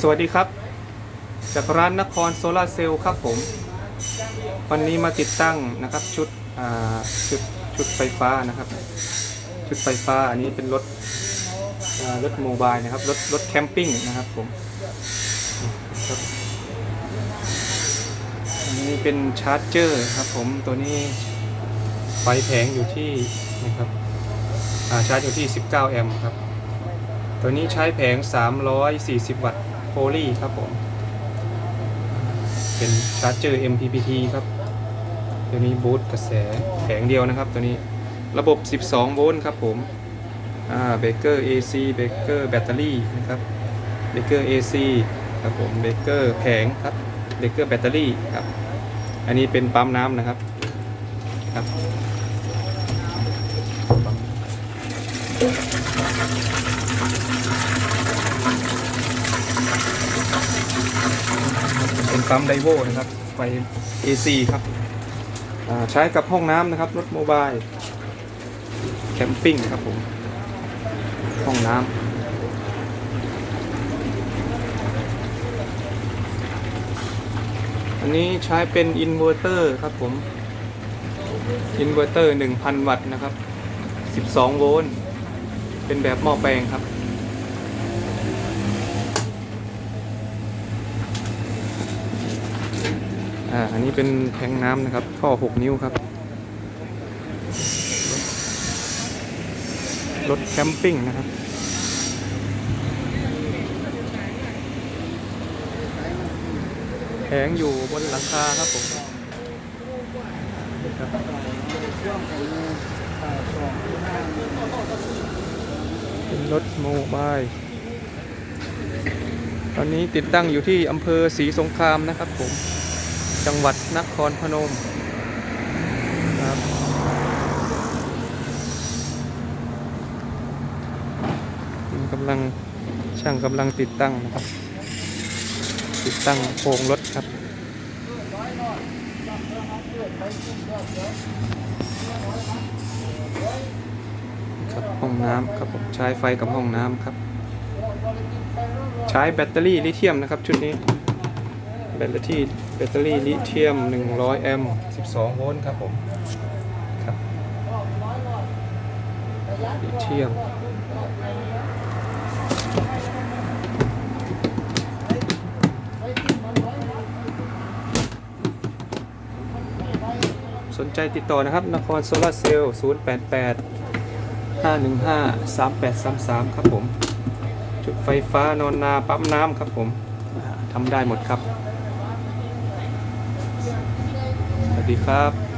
สวัสดีครับ จากร้านนครโซลาร์เซลล์ครับผม วันนี้มาติดตั้งนะครับชุดชุดชุดไฟฟ้านะครับ ชุดไฟฟ้าอันนี้เป็นรถรถโมบายนะครับรถรถแคมปิ้งนะครับผมครับอันนี้เป็นชาร์จเจอร์ครับผมตัวนี้ไฟแผงอยู่ที่นะครับชาร์จอยู่ที่ 19 แอมป์ครับ ตัวนี้ใช้แผง 340 วัตต์ โพลีครับผม เป็นชาร์จเจอร์ MPPT ครับ ตัวนี้บูตกระแสแผงเดียวนะครับ ตัวนี้ระบบ 12 โวลต์ครับผม อ่า เบเกอร์ AC เบเกอร์แบตเตอรี่นะครับ เบเกอร์ AC ครับผม เบเกอร์แผงครับ เบเกอร์แบตเตอรี่ครับ อันนี้เป็นปั๊มน้ำนะครับ ครับ เป็นปั๊มไดโวนะครับ ไฟ AC ครับใช้กับห้องน้ำนะครับ รถโมบาย แคมปิ้งครับผม ห้องน้ำอันนี้ใช้เป็นอินเวอร์เตอร์ครับผม อินเวอร์เตอร์ 1,000 วัตต์นะครับ 12 โวลต์ เป็นแบบหม้อแปลงครับ อ่าอันนี้เป็นแทงน้ำนะครับท่อ 6 นิ้วครับ รถแคมปิ้งนะครับแผงอยู่บนหลังคาครับผมครับเป็นรถโมบาย ตอนนี้ติดตั้งอยู่ที่อำเภอศรีสงครามนะครับผม จังหวัดนครพนมครับกำลังช่างกำลังติดตั้งนะครับ ติดตั้งโครงรถครับครับห้องน้ำครับผมใช้ไฟกับห้องน้ำครับ ใช้แบตเตอรี่ลิเธียมนะครับชุดนี้แบตเตอรี่ แบตเตอรี่ลิเธียม 100 แอมป์ 12 โวลต์ครับผม ครับ ลิเธียม สนใจติดต่อนะครับ นครโซลาร์เซลล์ 088 515 3833 ครับผม จุดไฟฟ้านอนนาปั๊มน้ำครับผมทำได้หมดครับ สวัส ดีครับ